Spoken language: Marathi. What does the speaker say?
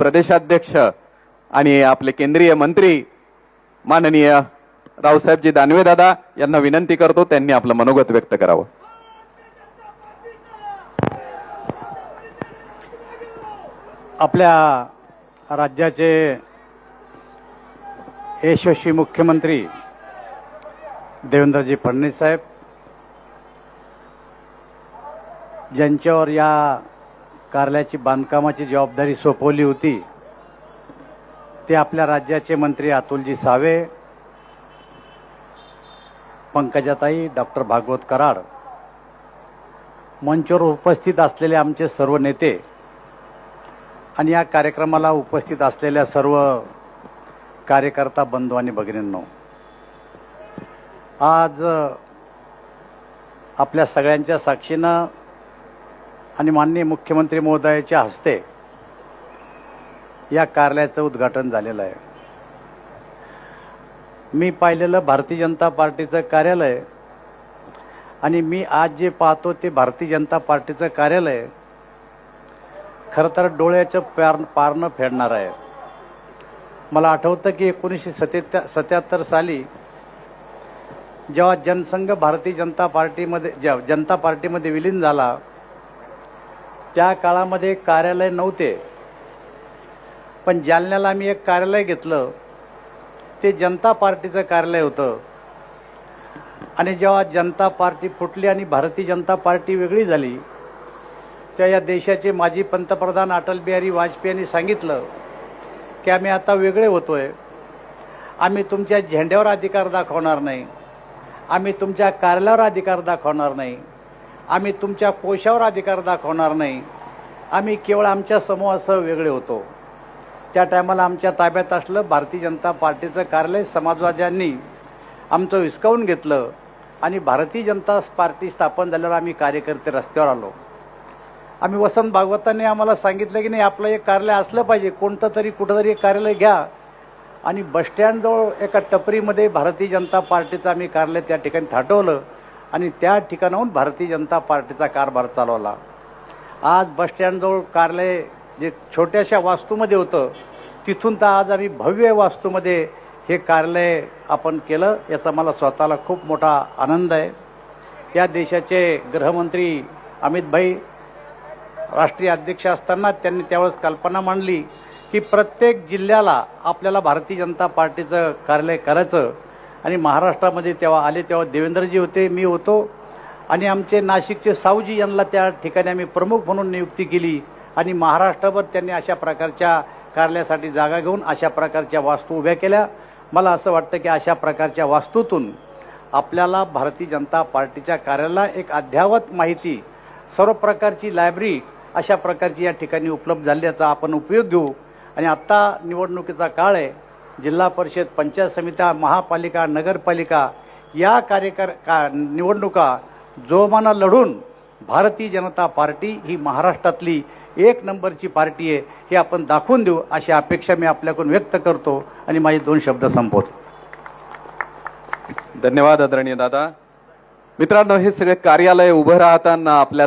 प्रदेशाध्यक्ष आणि आपले केंद्रीय मंत्री माननीय रावसाहेबजी दानवे दादा यांना विनंती करतो त्यांनी आपलं मनोगत व्यक्त करावं. आपल्या राज्याचे यशस्वी मुख्यमंत्री देवेंद्रजी फडणवीस साहेब ज्यांच्यावर या कार्यालयाची बांधकामाची जबाबदारी सोपवली होती. ते आपल्या राज्याचे मंत्री अतुलजी सावे पंकजाताई डॉक्टर भागवत कराड मंचवर उपस्थित असलेले आमचे सर्व नेते आणि या कार्यक्रमाला उपस्थित असलेल्या सर्व कार्यकर्ता बंधू आणि भगिनींनो आज आपल्या सगळ्यांच्या साक्षीनं आणि माननीय मुख्यमंत्री महोदयाच्या हस्ते या कार्यालयाचं उद्घाटन झालेलं आहे. मी पाहिलेलं भारतीय जनता पार्टीचं कार्यालय आणि मी आज जे पाहतो ते भारतीय जनता पार्टीचं कार्यालय खरं तर डोळ्याचं पार पारणं फेडणार आहे. मला आठवतं की एकोणीसशे सत्या सत्याहत्तर साली जेव्हा जनसंघ भारतीय जनता पार्टीमध्ये जेव्हा जनता पार्टीमध्ये विलीन झाला त्या काळामध्ये कार्यालय नव्हते. पण जालन्याला आम्ही एक कार्यालय घेतलं. ते जनता पार्टीचं कार्यालय होतं. आणि जेव्हा जनता पार्टी फुटली आणि भारतीय जनता पार्टी वेगळी झाली त्या या देशाचे माजी पंतप्रधान अटल बिहारी वाजपेयी यांनी सांगितलं की आम्ही आता वेगळे होतोय. आम्ही तुमच्या झेंड्यावर अधिकार दाखवणार नाही. आम्ही तुमच्या कार्यालयावर अधिकार दाखवणार नाही. आम्ही तुमच्या कोशावर अधिकार दाखवणार नाही. आम्ही केवळ आमच्या समूहासह वेगळे होतो. त्या टायमाला आमच्या ताब्यात असलं भारतीय जनता पार्टीचं कार्यालय समाजवाद्यांनी आमचं विस्कावून घेतलं आणि भारतीय जनता पार्टी स्थापन झाल्यावर आम्ही कार्यकर्ते रस्त्यावर आलो. आम्ही वसंत भागवतांनी आम्हाला सांगितलं की नाही आपलं एक कार्यालय असलं पाहिजे कोणतं तरी कुठंतरी एक कार्यालय घ्या. आणि बसस्टँडजवळ एका टपरीमध्ये भारतीय जनता पार्टीचं आम्ही कार्यालय त्या ठिकाणी थाटवलं. आणि त्या ठिकाणाहून भारतीय जनता पार्टीचा कारभार चालवला. आज बसस्टँडजवळ कार्यालय जे छोट्याशा वास्तूमध्ये होतं तिथून तर आज आम्ही भव्य वास्तूमध्ये हे कार्यालय आपण केलं याचा मला स्वतःला खूप मोठा आनंद आहे. या देशाचे गृहमंत्री अमित भाई राष्ट्रीय अध्यक्ष असताना त्यांनी त्यावेळेस कल्पना मांडली की प्रत्येक जिल्ह्याला आपल्याला भारतीय जनता पार्टीचं कार्यालय करायचं आणि महाराष्ट्रामध्ये तेव्हा आले तेव्हा देवेंद्रजी होते मी होतो. आणि आमचे नाशिकचे सावजी यांना त्या ठिकाणी आम्ही प्रमुख म्हणून नियुक्ती केली. आणि महाराष्ट्रभर त्यांनी अशा प्रकारच्या कार्यालयासाठी जागा घेऊन अशा प्रकारच्या वास्तू उभ्या केल्या. मला असं वाटतं की अशा प्रकारच्या वास्तूतून आपल्याला भारतीय जनता पार्टीच्या कार्याला एक अद्यावत माहिती सर्व प्रकारची लायब्ररी अशा प्रकारची या ठिकाणी उपलब्ध झाल्याचा आपण उपयोग घेऊ. आणि आत्ता निवडणुकीचा काळ आहे. जिल्हा परिषद पंचायत समित्या महापालिका नगरपालिका या कार्यकर का निवडणुका जोमानं लढून भारतीय जनता पार्टी ही महाराष्ट्रातली एक नंबरची पार्टी आहे हे आपण दाखवून देऊ अशी अपेक्षा मी आपल्याकडून व्यक्त करतो आणि माझे दोन शब्द संपवतो. धन्यवाद आदरणीय दादा. मित्रांनो हे सगळे कार्यालय उभं राहताना आपल्या